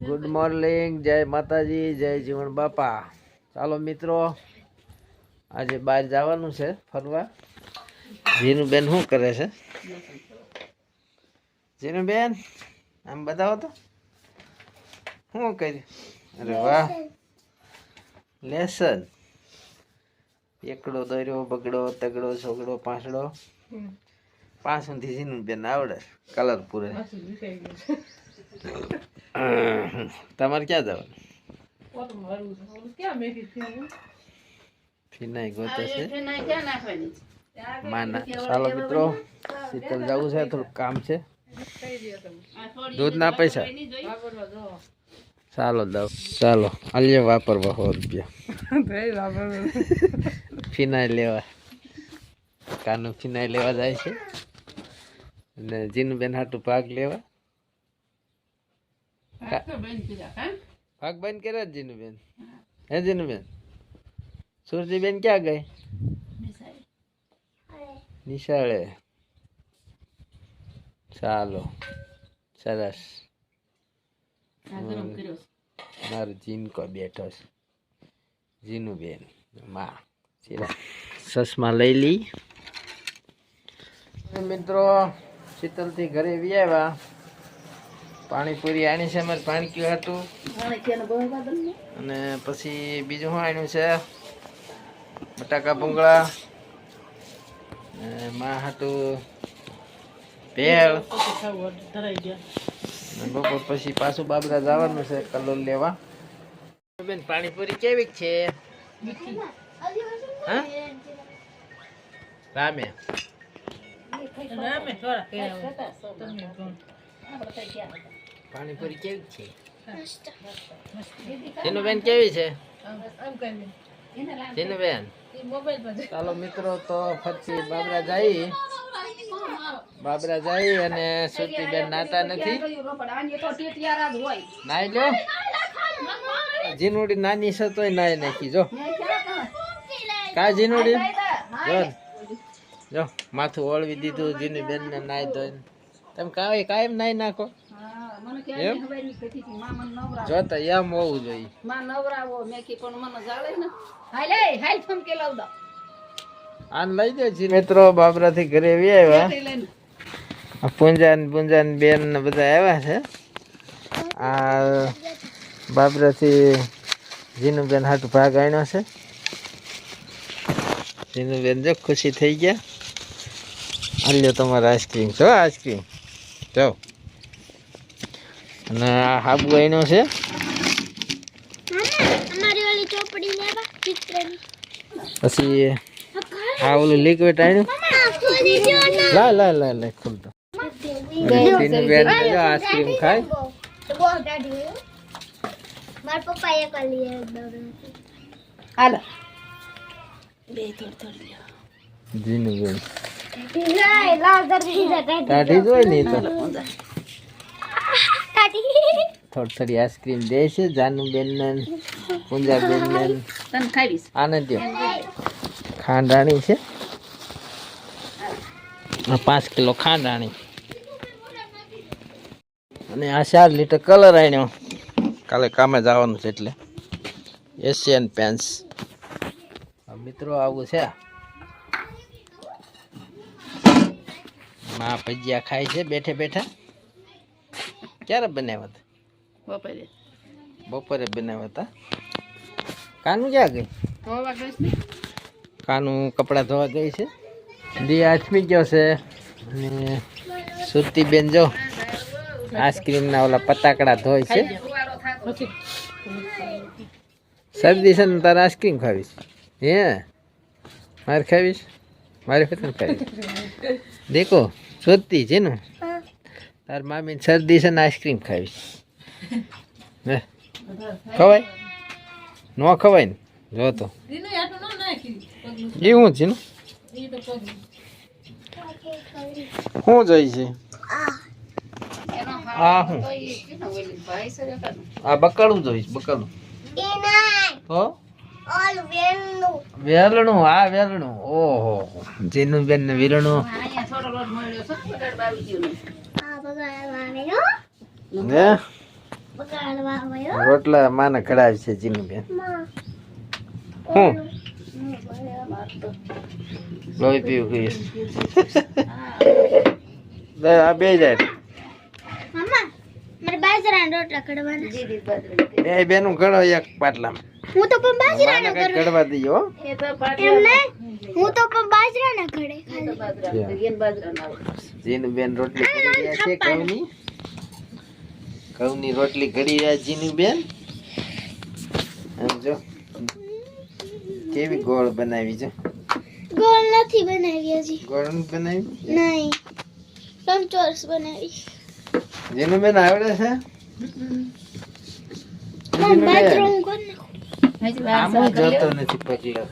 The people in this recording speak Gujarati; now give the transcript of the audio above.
ગુડ મોર્નિંગ જય માતાજી જય જીવન બાપા. ચાલો મિત્રો આજે બહાર જવાનું છે ફરવા. જીનુબેન શું કરે છે? જીનુબેન આમ બતાવો તો. શું કર્યું? અરે વાહ. લેસન એકડો દોર્યો બગડો તગડો છોકડો પાંસડો. પાંચ સુધી જીનુબેન આવડે. કલર પૂરે તમારે ક્યાં જવાનું? ફિનાઈ ગોતો છે? માના ચાલો મિત્રો, શીતલ જવું છે થોડું કામ છે. દૂધના પૈસા? ચાલો દઉં ચાલો આલ્યો વાપરવા સો રૂપિયા. ફિનાઈ લેવા. કાનું ફિનાઈ લેવા જાય છે. અને જીનુબેન હાટું ભાગ લેવા. ભાગ બંધ કર્યા જીનુબેન. હે જીનુબેન? સુરજીબેન ક્યાં ગઈ? નિશાળે. ચાલો. સરસ. મારો જીનકો બેઠો છે. જીનુબેનમાં સસમાં લઈ લી. મિત્રો શીતલથી ઘરે આવ્યા પાણીપુરી આણી છે મારે પાણી પીવા હતું અને પછી બીજું શું આણ્યું છે? બટાકા ભૂંગળા. અને માં હતું ભેળ. બપોર પછી પાછું બાબરા જવાનું છે કલોલ લેવા. બેન પાણીપુરી કેવી છે? હા? રામે. પાણીપુરી કેવી છે? તેનું બેન કેવી છે? તેનું બેન? ચાલો મિત્રો તો ફરતી બાબરા જઈ બાબરા જઈ અને સુરતી બેન નાતા નથી. નાઈ લો. જીનુડી નાની છે તોય નાઈ નાખી જો. કા જીનુડી? જો. જો માથું ઓળવી દીધું જીની બેન ને નાઈ ધોઈને. તમે કાંઈ કાયમ નાઈ નાખો? એમ? જો એમ હોવું જોઈએ. આન લઈ દે મિત્રો બાબરા થી ઘરે આવી આવ્યા. પૂંજાન પૂંજાન બેન ને બધા આવ્યા છે. આ બાબરા થી જીનું બેન હાટું ભાગ આણ્યો છે. જીનું બેન જો ખુશી થઈ ગયા. આલ્યો તમારે આઈસ્ક્રીમ છો આઈસ્ક્રીમ જો. અને આ હાબુ આણ્યો છે. અમારી ઓલી ચોપડી લેવા ચિત્રની પછી આ ઓલું લિક્વિડ ને. લા લા લા લા ખુલતો જીનું બેન જો આઈસ્ક્રીમ ખાય. મારા પપ્પાએ કરી હાલો. જીનું બેન. લાલ દર્દી કાઢી જોઈ નહીં તો. થોડી થોડી આઈસ્ક્રીમ દે છે જાનુબેન ને પૂંજાબેન ને તને ખાવીશ આને દો ખાંડ આણી છે પાંચ કિલો ખાંડ આણી અને આ ચાર લીટર કલર આણ્યો કાલે કામે જવાનું છે એટલે. એશિયન પેન્સ મિત્રો આવું છે. માં ભજીયા ખાય છે બેઠે બેઠા ક્યારે બનાવ્યા બપોરે. બપોરે બનાવ્યા હતા. કાનું ક્યાં ગઈ ધોવા કાનું કપડાં ધોવા ગઈ છે? દી આથમી ગયો છે. અને સુરતી બેન જો આઈસ્ક્રીમના ઓલા પતાકડા ધોય છે. શરદી છે ને તારે આઈસ્ક્રીમ ખાવીશ. હે? મારે ખાવીશ? મારે વતન ખાવીશ દેખો સુરતી છે ને તાર મામીને શરદી છે ને આઈસ્ક્રીમ ખાવીશ. હે ખવાય? ન ખવાય ને? જો તો. એ શું છે શું જાય છે? આ કાનું આ બકાળું જોઈશ બકાળું તો વેલણું આ વેલણું. ઓહો. જીનું બેન ને વેલણું હો રોટલા માને કઢાવી છે જીનુબેન બેન. હું. લોહી પીવું કહીશ આ બે જાય. બે બેનું કઢો એક પાટલામાં. હું તો પણ બાજરાના કઈ દઈએ હો. હું તો પણ બાજરાના ઘડે એ ખાલી. બાજરા. Yeah. એને બાજરા ના આવે. જીનુબેન રોટલી કરી રહ્યા છે ઘઉંની. ઘઉંની રોટલી ઘડી રહ્યા જીની બેન. જો. કેવી ગોળ બનાવી છે? ગોળ નથી બનાવી હજી. ગોળ નથી બનાવી? નહીં. લંબચોરસ બનાવી જીનુબેન આવડે છે? વાર જોતો નથી પગલો.